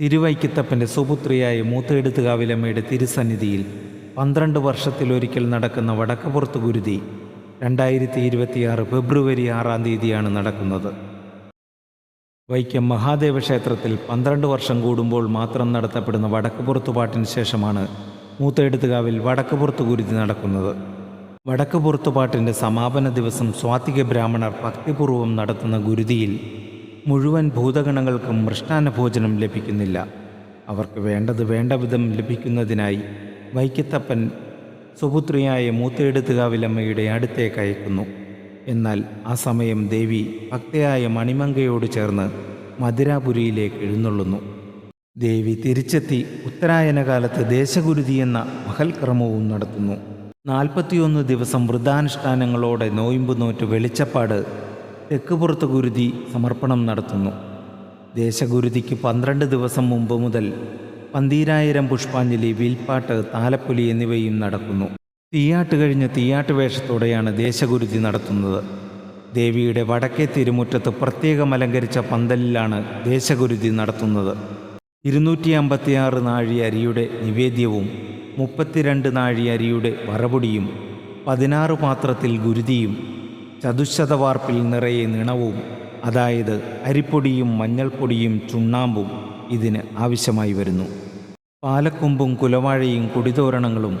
തിരുവൈക്കത്തപ്പന്റെ സുപുത്രിയായ മൂത്തെടുത്തുകാവിലമ്മയുടെ തിരുസന്നിധിയിൽ പന്ത്രണ്ട് വർഷത്തിലൊരിക്കൽ നടക്കുന്ന വടക്കപ്പുറത്ത് ഗുരുതി രണ്ടായിരത്തി ഇരുപത്തിയാറ് ഫെബ്രുവരി ആറാം തീയതിയാണ് നടക്കുന്നത്. വൈക്കം മഹാദേവ ക്ഷേത്രത്തിൽ പന്ത്രണ്ട് വർഷം കൂടുമ്പോൾ മാത്രം നടത്തപ്പെടുന്ന വടക്കുപുറത്ത് പാട്ടിന് ശേഷമാണ് മൂത്തെടുത്തുകാവിൽ വടക്കുപുറത്ത് ഗുരുതി നടക്കുന്നത്. വടക്കുപുറത്ത് പാട്ടിന്റെ സമാപന ദിവസം സ്വാത്തിക ബ്രാഹ്മണർ ഭക്തിപൂർവം നടത്തുന്ന ഗുരുതിയിൽ മുഴുവൻ ഭൂതഗണങ്ങൾക്കും മൃഷ്ടാനഭോജനം ലഭിക്കുന്നില്ല. അവർക്ക് വേണ്ടത് വേണ്ട വിധം ലഭിക്കുന്നതിനായി വൈക്കത്തപ്പൻ സുപുത്രിയായ മൂത്തെടുത്തുകാവിലമ്മയുടെ അടുത്തേക്ക് അയക്കുന്നു. എന്നാൽ ആ സമയം ദേവി ഭക്തയായ മണിമങ്കയോട് ചേർന്ന് മധുരാപുരിയിലേക്ക് എഴുന്നള്ളുന്നു. ദേവി തിരിച്ചെത്തി ഉത്തരായന കാലത്ത് ദേശഗുരുതി എന്ന മഹൽക്രമവും നടത്തുന്നു. നാൽപ്പത്തിയൊന്ന് ദിവസം വൃദ്ധാനുഷ്ഠാനങ്ങളോടെ നോയിമ്പ് നോറ്റ് വെളിച്ചപ്പാട് തെക്കുപുറത്ത് ഗുരുതി സമർപ്പണം നടത്തുന്നു. ദേശഗുരുതിക്ക് പന്ത്രണ്ട് ദിവസം മുമ്പ് മുതൽ പന്തീരായിരം പുഷ്പാഞ്ജലി വിൽപ്പാട്ട് താലപ്പൊലി എന്നിവയും നടക്കുന്നു. തീയാട്ട് കഴിഞ്ഞ് തീയാട്ട് വേഷത്തോടെയാണ് ദേശഗുരുതി നടത്തുന്നത്. ദേവിയുടെ വടക്കേ തിരുമുറ്റത്ത് പ്രത്യേകം അലങ്കരിച്ച പന്തലിലാണ് ദേശഗുരുതി നടത്തുന്നത്. ഇരുന്നൂറ്റി അമ്പത്തിയാറ് നാഴി അരിയുടെ നിവേദ്യവും മുപ്പത്തിരണ്ട് നാഴി അരിയുടെ വറപൊടിയും പതിനാറ് പാത്രത്തിൽ ഗുരുതിയും ചതുശതവാർപ്പിൽ നിറയെ നിണവും അതായത് അരിപ്പൊടിയും മഞ്ഞൾപ്പൊടിയും ചുണ്ണാമ്പും ഇതിന് ആവശ്യമായി വരുന്നു. പാലക്കൊമ്പും കുലവാഴയും കൊടിതോരണങ്ങളും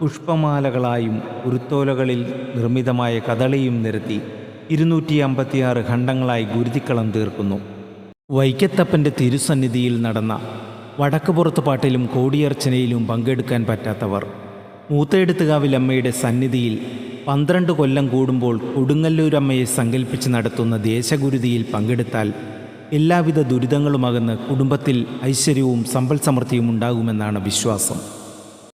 പുഷ്പമാലകളായും ഉരുത്തോലകളിൽ നിർമ്മിതമായ കദളിയും നിരത്തി ഇരുന്നൂറ്റി അമ്പത്തിയാറ് ഖണ്ഡങ്ങളായി ഗുരുതിക്കളം തീർക്കുന്നു. വൈക്കത്തപ്പന്റെ തിരുസന്നിധിയിൽ നടന്ന വടക്കുപുറത്ത് പാട്ടിലും കോടിയർച്ചനയിലും പങ്കെടുക്കാൻ പറ്റാത്തവർ മൂത്തെടുത്തുകാവിലമ്മയുടെ സന്നിധിയിൽ പന്ത്രണ്ട് കൊല്ലം കൂടുമ്പോൾ കൊടുങ്ങല്ലൂരമ്മയെ സങ്കല്പിച്ച് നടത്തുന്ന ദേശഗുരുതിയിൽ പങ്കെടുത്താൽ എല്ലാവിധ ദുരിതങ്ങളുമകന്ന് കുടുംബത്തിൽ ഐശ്വര്യവും സമ്പൽ സമൃദ്ധിയും ഉണ്ടാകുമെന്നാണ് വിശ്വാസം.